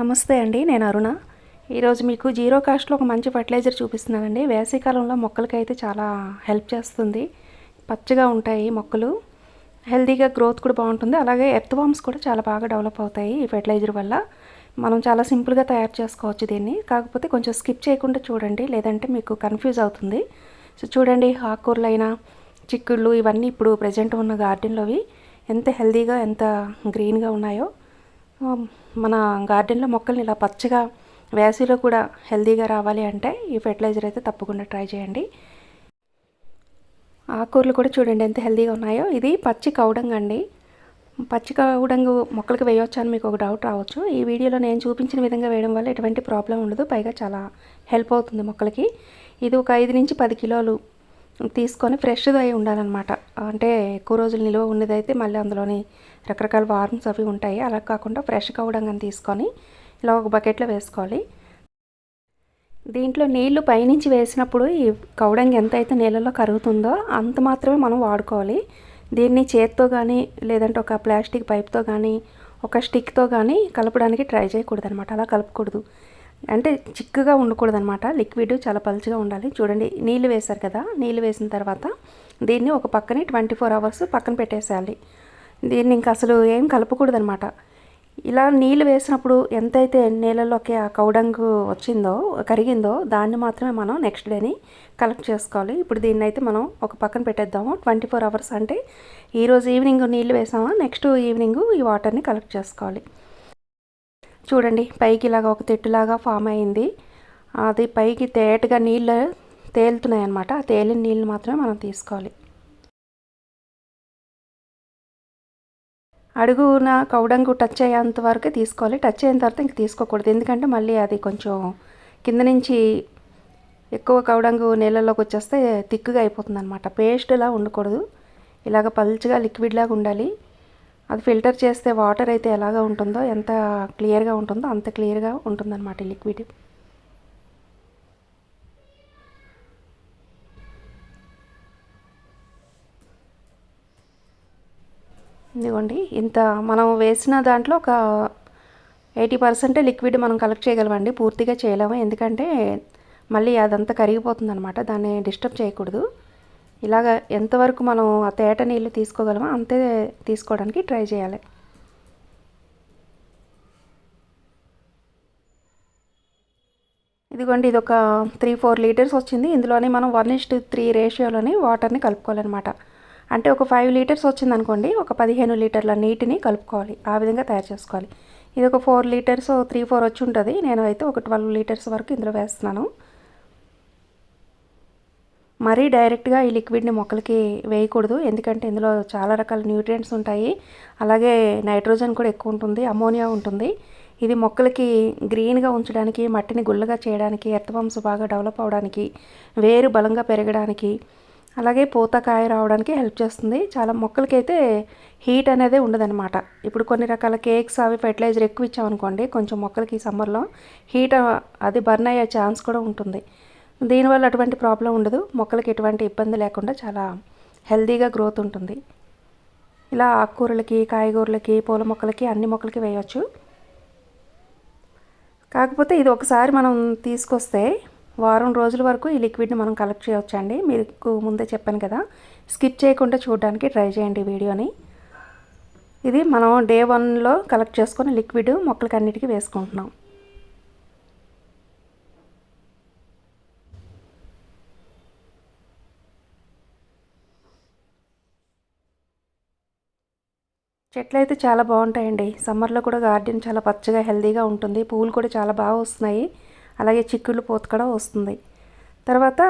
నమస్తే అండి నేను అరుణ. ఈరోజు మీకు జీరో కాస్ట్లో ఒక మంచి ఫర్టిలైజర్ చూపిస్తున్నానండి. వేసవికాలంలో మొక్కలకి అయితే చాలా హెల్ప్ చేస్తుంది. పచ్చగా ఉంటాయి మొక్కలు. హెల్తీగా గ్రోత్ కూడా బాగుంటుంది. అలాగే ఎర్త్ వామ్స్ కూడా చాలా బాగా డెవలప్ అవుతాయి ఈ ఫెర్టిలైజర్ వల్ల. మనం చాలా సింపుల్గా తయారు చేసుకోవచ్చు దీన్ని. కాకపోతే కొంచెం స్కిప్ చేయకుండా చూడండి లేదంటే మీకు కన్ఫ్యూజ్ అవుతుంది. సో చూడండి ఆకుకూరలైనా చిక్కుళ్ళు ఇవన్నీ ఇప్పుడు ప్రజెంట్ ఉన్న గార్డెన్లోవి ఎంత హెల్తీగా ఎంత గ్రీన్గా ఉన్నాయో. మన గార్డెన్లో మొక్కల్ని ఇలా పచ్చగా వేసవిలో కూడా హెల్తీగా రావాలి అంటే ఈ ఫెర్టిలైజర్ అయితే తప్పకుండా ట్రై చేయండి. ఆకుకూరలు కూడా చూడండి ఎంత హెల్తీగా ఉన్నాయో. ఇది పచ్చి కౌడంగ్ అండి. పచ్చి కౌడంగు మొక్కలకు వేయవచ్చు అని మీకు ఒక డౌట్ రావచ్చు. ఈ వీడియోలో నేను చూపించిన విధంగా వేయడం వల్ల ఎటువంటి ప్రాబ్లం ఉండదు. పైగా చాలా హెల్ప్ అవుతుంది మొక్కలకి. ఇది ఒక ఐదు నుంచి పది కిలోలు తీసుకొని ఫ్రెష్ది అయి ఉండాలన్నమాట. అంటే ఎక్కువ రోజులు నిల్వ ఉన్నదైతే మళ్ళీ అందులోని రకరకాల వార్మ్స్ అవి ఉంటాయి. అలా కాకుండా ఫ్రెష్ కౌడంగ్ తీసుకొని ఇలా ఒక బకెట్లో వేసుకోవాలి. దీంట్లో నీళ్ళు పైనుంచి వేసినప్పుడు ఈ కౌడంగి ఎంత అయితే నీళ్ళలో కరుగుతుందో అంత మాత్రమే మనం వాడుకోవాలి. దీన్ని చేత్తో కానీ లేదంటే ఒక ప్లాస్టిక్ పైప్తో కానీ ఒక స్టిక్తో కానీ కలపడానికి ట్రై చేయకూడదు అనమాట అలా కలపకూడదు. అంటే చిక్కగా ఉండకూడదు అనమాట లిక్విడ్ చాలా పలుచగా ఉండాలి. చూడండి నీళ్ళు వేశారు కదా? నీళ్ళు వేసిన తర్వాత దీన్ని ఒక పక్కనే ట్వంటీ ఫోర్ అవర్స్ పక్కన పెట్టేసేయాలి. దీన్ని ఇంకా అసలు ఏం కలపకూడదు అనమాట ఇలా నీళ్ళు వేసినప్పుడు ఎంతైతే నీళ్ళలోకి ఆ కౌడంగు వచ్చిందో కరిగిందో దాన్ని మాత్రమే మనం నెక్స్ట్ డేని కలెక్ట్ చేసుకోవాలి. ఇప్పుడు దీన్ని అయితే మనం ఒక పక్కన పెట్టేద్దాము. ట్వంటీ ఫోర్ అవర్స్ అంటే ఈరోజు ఈవినింగ్ నీళ్ళు వేసామా? నెక్స్ట్ ఈవినింగ్ ఈ వాటర్ని కలెక్ట్ చేసుకోవాలి. చూడండి పైకి ఇలాగ ఒక తెట్టులాగా ఫామ్ అయింది. అది పైకి తేటగా నీళ్ళు తేలుతున్నాయి అన్నమాట ఆ తేలిన నీళ్ళు మాత్రమే మనం తీసుకోవాలి. అడుగున కౌడంగు టచ్ అయ్యేంత వరకే తీసుకోవాలి. టచ్ అయిన తర్వాత ఇంక తీసుకోకూడదు. ఎందుకంటే మళ్ళీ అది కొంచెం కింద నుంచి ఎక్కువ కౌడంగు నీళ్ళలోకి వచ్చేస్తే తిక్కుగా అయిపోతుంది అనమాట పేస్ట్లా ఉండకూడదు. ఇలాగ పల్చగా లిక్విడ్ లాగా ఉండాలి. అది ఫిల్టర్ చేస్తే వాటర్ అయితే ఎలాగ ఉంటుందో ఎంత క్లియర్గా ఉంటుందో అంత క్లియర్గా ఉంటుందన్నమాట ఈ లిక్విడ్. ఇదిగోండి ఇంత మనం వేసిన దాంట్లో ఒక ఎయిటీ పర్సెంటే లిక్విడ్ మనం కలెక్ట్ చేయగలమండి పూర్తిగా చేయలేము. ఎందుకంటే మళ్ళీ అదంతా కరిగిపోతుంది అనమాట దాన్ని డిస్టర్బ్ చేయకూడదు. ఇలాగ ఎంతవరకు మనం ఆ తేట నీళ్ళు తీసుకోగలమో అంతే తీసుకోవడానికి ట్రై చేయాలి. ఇదిగోండి ఇది ఒక త్రీ ఫోర్ లీటర్స్ వచ్చింది. ఇందులోనే మనం వన్ ఇస్ట్ త్రీ రేషియోలోని వాటర్ని కలుపుకోవాలన్నమాట. అంటే ఒక ఫైవ్ లీటర్స్ వచ్చింది అనుకోండి ఒక పదిహేను లీటర్ల నీటిని కలుపుకోవాలి. ఆ విధంగా తయారు చేసుకోవాలి. ఇది ఒక ఫోర్ లీటర్స్ త్రీ ఫోర్ వచ్చి ఉంటుంది. నేను అయితే ఒక ట్వెల్వ్ లీటర్స్ వరకు ఇందులో వేస్తున్నాను. మరీ డైరెక్ట్గా ఈ లిక్విడ్ని మొక్కలకి వేయకూడదు. ఎందుకంటే ఇందులో చాలా రకాల న్యూట్రియంట్స్ ఉంటాయి. అలాగే నైట్రోజన్ కూడా ఎక్కువ ఉంటుంది అమోనియా ఉంటుంది. ఇది మొక్కలకి గ్రీన్గా ఉంచడానికి మట్టిని గుల్లగా చేయడానికి ఎర్తవంశ బాగా డెవలప్ అవడానికి వేరు బలంగా పెరగడానికి అలాగే పూత కాయ రావడానికి హెల్ప్ చేస్తుంది. చాలా మొక్కలకైతే హీట్ అనేది ఉండదన్నమాట. ఇప్పుడు కొన్ని రకాల కేక్స్ అవి ఫెర్టిలైజర్ ఎక్కువ ఇచ్చామనుకోండి కొంచెం మొక్కలకి సమ్మర్లో హీట్ అది బర్న్ అయ్యే ఛాన్స్ కూడా ఉంటుంది. దీనివల్ల అటువంటి ప్రాబ్లం ఉండదు. మొక్కలకి ఎటువంటి ఇబ్బంది లేకుండా చాలా హెల్తీగా గ్రోత్ ఉంటుంది. ఇలా ఆకుకూరలకి కాయగూరలకి పూల మొక్కలకి అన్ని మొక్కలకి వేయవచ్చు కాకపోతే ఇది ఒకసారి మనం తీసుకొస్తే వారం రోజుల వరకు ఈ లిక్విడ్ని మనం కలెక్ట్ చేయవచ్చండి మీకు ముందే చెప్పాను కదా. స్కిప్ చేయకుండా చూడడానికి ట్రై చేయండి ఈ వీడియోని. ఇది మనం డే వన్లో కలెక్ట్ చేసుకొని లిక్విడ్ మొక్కలకి అన్నిటికీ వేసుకుంటున్నాం. చెట్లు అయితే చాలా బాగుంటాయండి. సమ్మర్లో కూడా గార్డెన్ చాలా పచ్చగా హెల్తీగా ఉంటుంది. పువ్వులు కూడా చాలా బాగా వస్తున్నాయి. అలాగే చిక్కుళ్ళు పూత కూడా వస్తుంది. తర్వాత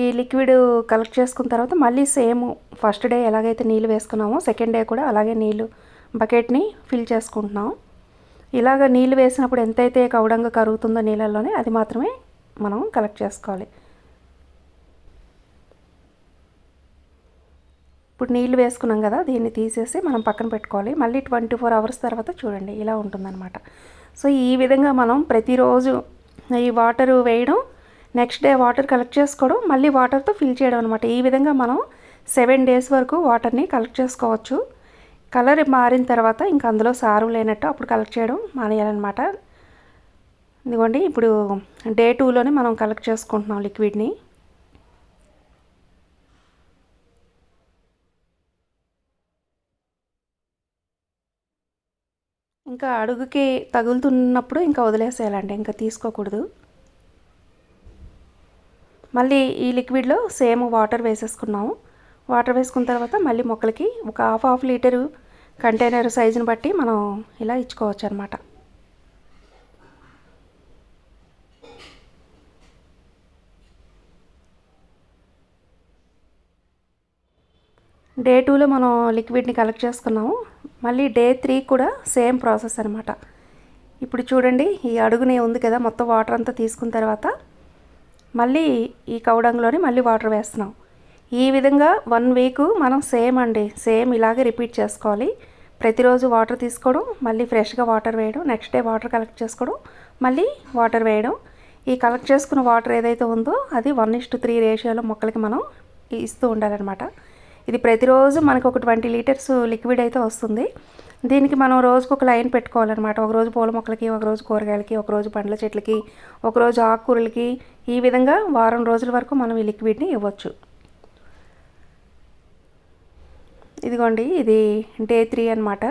ఈ లిక్విడ్ కలెక్ట్ చేసుకున్న తర్వాత మళ్ళీ సేమ్ ఫస్ట్ డే ఎలాగైతే నీళ్ళు వేసుకున్నామో సెకండ్ డే కూడా అలాగే నీళ్ళు బకెట్ని ఫిల్ చేసుకుంటున్నాం. ఇలాగ నీళ్ళు వేసినప్పుడు ఎంతైతే కౌడంగా కరుగుతుందో నీళ్ళల్లోనే అది మాత్రమే మనం కలెక్ట్ చేసుకోవాలి. ఇప్పుడు నీళ్ళు వేసుకున్నాం కదా దీన్ని తీసేసి మనం పక్కన పెట్టుకోవాలి. మళ్ళీ ట్వంటీ ఫోర్ అవర్స్ తర్వాత చూడండి ఇలా ఉంటుందన్నమాట. సో ఈ విధంగా మనం ప్రతిరోజు ఈ వాటర్ వేయడం నెక్స్ట్ డే వాటర్ కలెక్ట్ చేసుకోవడం మళ్ళీ వాటర్తో ఫిల్ చేయడం అనమాట ఈ విధంగా మనం సెవెన్ డేస్ వరకు వాటర్ని కలెక్ట్ చేసుకోవచ్చు. కలర్ మారిన తర్వాత ఇంకా అందులో సారు లేనట్టు అప్పుడు కలెక్ట్ చేయడం మానేయాలన్నమాట. ఇదిగోండి ఇప్పుడు డే టూలోనే మనం కలెక్ట్ చేసుకుంటున్నాం లిక్విడ్ని. ఇంకా అడుగుకి తగులుతున్నప్పుడు ఇంకా వదిలేసేయాలండి ఇంకా తీసుకోకూడదు. మళ్ళీ ఈ లిక్విడ్లో సేమ్ వాటర్ వేసేసుకున్నాము. వాటర్ వేసుకున్న తర్వాత మళ్ళీ మొక్కలకి ఒక హాఫ్ హాఫ్ లీటరు కంటైనర్ సైజుని బట్టి మనం ఇలా ఇచ్చుకోవచ్చు అనమాట డే టూలో మనం లిక్విడ్ని కలెక్ట్ చేసుకున్నాము. మళ్ళీ డే త్రీ కూడా సేమ్ ప్రాసెస్ అనమాట ఇప్పుడు చూడండి ఈ అడుగునే ఉంది కదా మొత్తం వాటర్ అంతా తీసుకున్న తర్వాత మళ్ళీ ఈ కౌడంలోని మళ్ళీ వాటర్ వేస్తున్నాం. ఈ విధంగా వన్ వీక్ మనం సేమ్ అండి సేమ్ ఇలాగే రిపీట్ చేసుకోవాలి. ప్రతిరోజు వాటర్ తీసుకోవడం మళ్ళీ ఫ్రెష్గా వాటర్ వేయడం నెక్స్ట్ డే వాటర్ కలెక్ట్ చేసుకోవడం మళ్ళీ వాటర్ వేయడం. ఈ కలెక్ట్ చేసుకున్న వాటర్ ఏదైతే ఉందో అది వన్ ఇస్ టు త్రీ రేషియోలో మొక్కలకి మనం ఇస్తూ ఉండాలన్నమాట. ఇది ప్రతిరోజు మనకు ఒక ట్వంటీ లీటర్స్ లిక్విడ్ అయితే వస్తుంది. దీనికి మనం రోజుకు ఒక లైన్ పెట్టుకోవాలన్నమాట. ఒకరోజు పూల మొక్కలకి ఒకరోజు కూరగాయలకి ఒకరోజు పండ్ల చెట్లకి ఒకరోజు ఆకుకూరలకి ఈ విధంగా వారం రోజుల వరకు మనం ఈ లిక్విడ్ని ఇవ్వచ్చు. ఇదిగోండి ఇది డే త్రీ అనమాట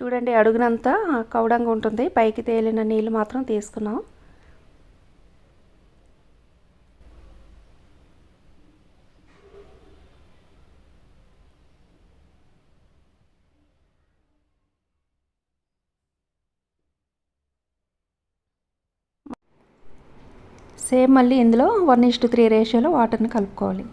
చూడండి అడుగునంతా కౌడంగా ఉంటుంది. పైకి తేలిన నీళ్ళు మాత్రం తీసుకున్నాం. సేమ్ మళ్ళీ ఇందులో వన్ ఇస్టు త్రీ రేషియోలో వాటర్ని కలుపుకోవాలి.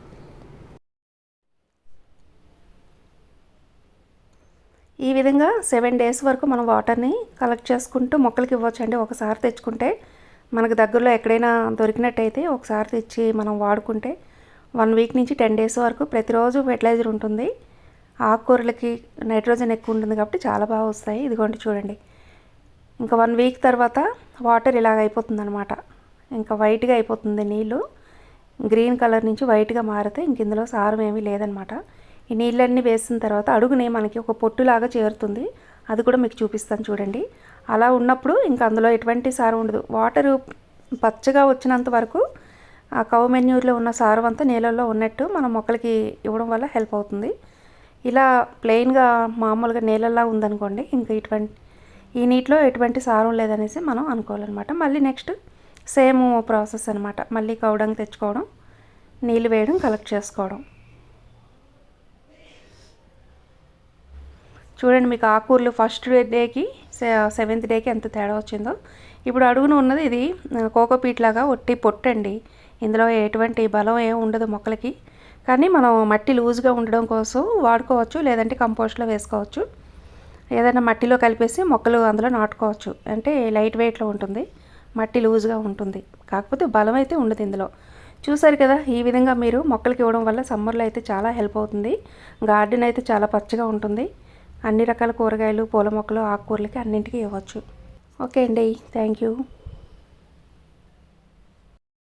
ఈ విధంగా సెవెన్ డేస్ వరకు మనం వాటర్ని కలెక్ట్ చేసుకుంటూ మొక్కలకి ఇవ్వచ్చు అండి ఒకసారి తెచ్చుకుంటే మనకు దగ్గరలో ఎక్కడైనా దొరికినట్టయితే ఒకసారి తెచ్చి మనం వాడుకుంటే వన్ వీక్ నుంచి టెన్ డేస్ వరకు ప్రతిరోజు ఫెర్టిలైజర్ ఉంటుంది. ఆకుకూరలకి నైట్రోజన్ ఎక్కువ ఉంటుంది కాబట్టి చాలా బాగా వస్తాయి. ఇదిగోండి చూడండి. ఇంకా వన్ వీక్ తర్వాత వాటర్ ఇలాగ అయిపోతుంది అనమాట ఇంకా వైట్గా అయిపోతుంది నీళ్ళు. గ్రీన్ కలర్ నుంచి వైట్గా మారితే ఇంక ఇందులో సారం ఏమీ లేదనమాట ఈ నీళ్ళన్నీ వేసిన తర్వాత అడుగునే మనకి ఒక పొట్టులాగా చేరుతుంది. అది కూడా మీకు చూపిస్తాను చూడండి. అలా ఉన్నప్పుడు ఇంకా అందులో ఎటువంటి సారం ఉండదు. వాటరు పచ్చగా వచ్చినంత వరకు ఆ కౌ మెన్యూర్లో ఉన్న సారం అంతా నీళ్ళల్లో ఉన్నట్టు మన మొక్కలకి ఇవ్వడం వల్ల హెల్ప్ అవుతుంది. ఇలా ప్లెయిన్గా మామూలుగా నీళ్ళలా ఉందనుకోండి ఇంకా ఇటువంటి ఈ నీటిలో ఎటువంటి సారం లేదనేసి మనం అనుకోవాలన్నమాట. మళ్ళీ నెక్స్ట్ సేమ్ ప్రాసెస్ అనమాట మళ్ళీ కౌడంగా తెచ్చుకోవడం నీళ్ళు వేయడం కలెక్ట్ చేసుకోవడం. చూడండి మీకు ఆకూరలు ఫస్ట్ డేకి సెవెంత్ డేకి ఎంత తేడా వచ్చిందో. ఇప్పుడు అడుగున ఉన్నది ఇది కోకోపీట్ లాగా ఒట్టి పొట్టండి. ఇందులో ఎటువంటి బలం ఏం ఉండదు మొక్కలకి. కానీ మనం మట్టి లూజ్గా ఉండడం కోసం వాడుకోవచ్చు లేదంటే కంపోస్ట్లో వేసుకోవచ్చు. ఏదైనా మట్టిలో కలిపేసి మొక్కలు అందులో నాటుకోవచ్చు. అంటే లైట్ వెయిట్లో ఉంటుంది మట్టి లూజ్గా ఉంటుంది. కాకపోతే బలం అయితే ఉండదు ఇందులో. చూసారు కదా ఈ విధంగా మీరు మొక్కలకి ఇవ్వడం వల్ల సమ్మర్లో అయితే చాలా హెల్ప్ అవుతుంది. గార్డెన్ అయితే చాలా పచ్చగా ఉంటుంది. అన్ని రకాల కూరగాయలు పూల మొక్కలు ఆకుకూరలకి అన్నింటికి ఇవ్వచ్చు. ఓకే అండి. Thank you